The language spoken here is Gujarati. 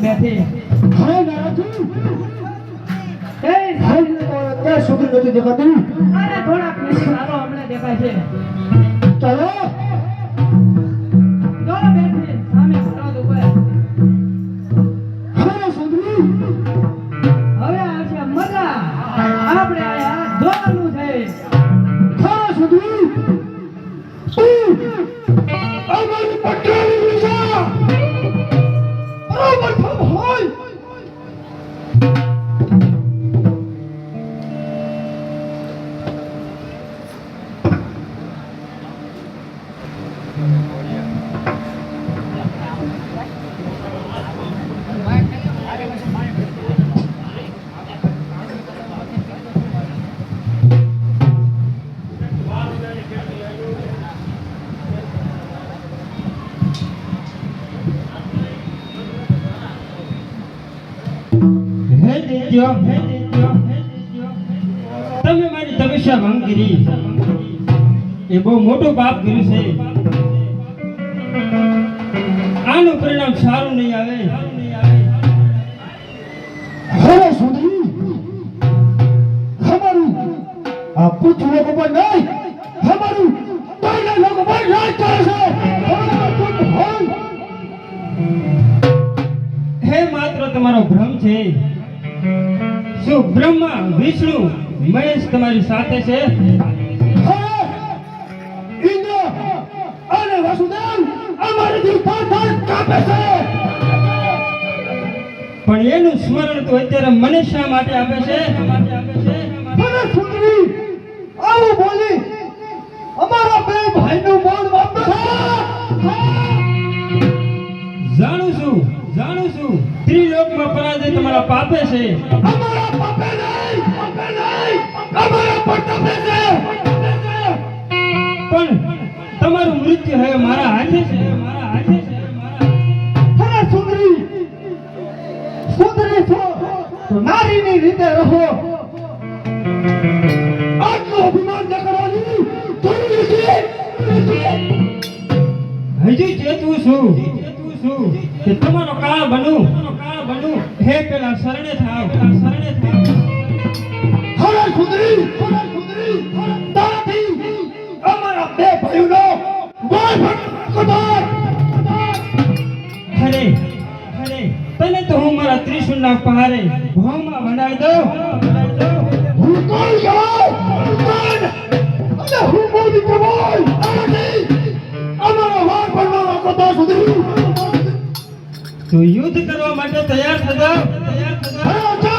બેઠી સુધી નથી દેખાતું અરે થોડાક મિનિટ ચાલો હમણાં દેખાય છે. ચાલો. હે દેત્ય તમે મારી તપસ્યા ભંગ કરી. એ બહુ મોટો પાપ કર્યું છે. આનું પરિણામ સારું નહીં આવે. હવે સુંદરી અમારું આ પૃથ્વી લોકો પર નહીં અમારું તોયના લોકો પર રાજ કરે છે. હે માત્ર તમારો ભ્રમ છે. શું બ્રહ્મા વિષ્ણુ મહેશ તમારી સાથે છે. ઇન્દ્ર અને વસુદેવ અમારાથી પાછળ કાપે છે. પણ એનું સ્મરણ તો અત્યારે મને શા માટે આપે છે? મને સુંદરી આવું બોલી અમારા બે ભાઈનું પાપે છે. અમારા પાપે નહીં પાપે નહીં અમારા પડતાપે છે. પણ તમારું મૃત્યુ હવે મારા હાથે છે. મારા હાથે છે. અરે સુંદરી સુંદરી છો નારીની રીતે રહો. આટલું અભિમાન ન કરવાની જરૂરી છે હજી ચેતવું છું કે તમારો કાળ બનું કાળ બનું. હે પેલા શરણે થાવ. શરણે થાવ. હરે સુંદરી હરે સુંદરી તારાથી. અમારા બે ભાઈઓનો પણ કદાચ ખરે ખરે તને તો હું મારા ત્રિશુલના પહારે ભોમાં વંડાઈ દઉં. તો યુદ્ધ કરવા માટે તૈયાર થતા તૈયાર થતા.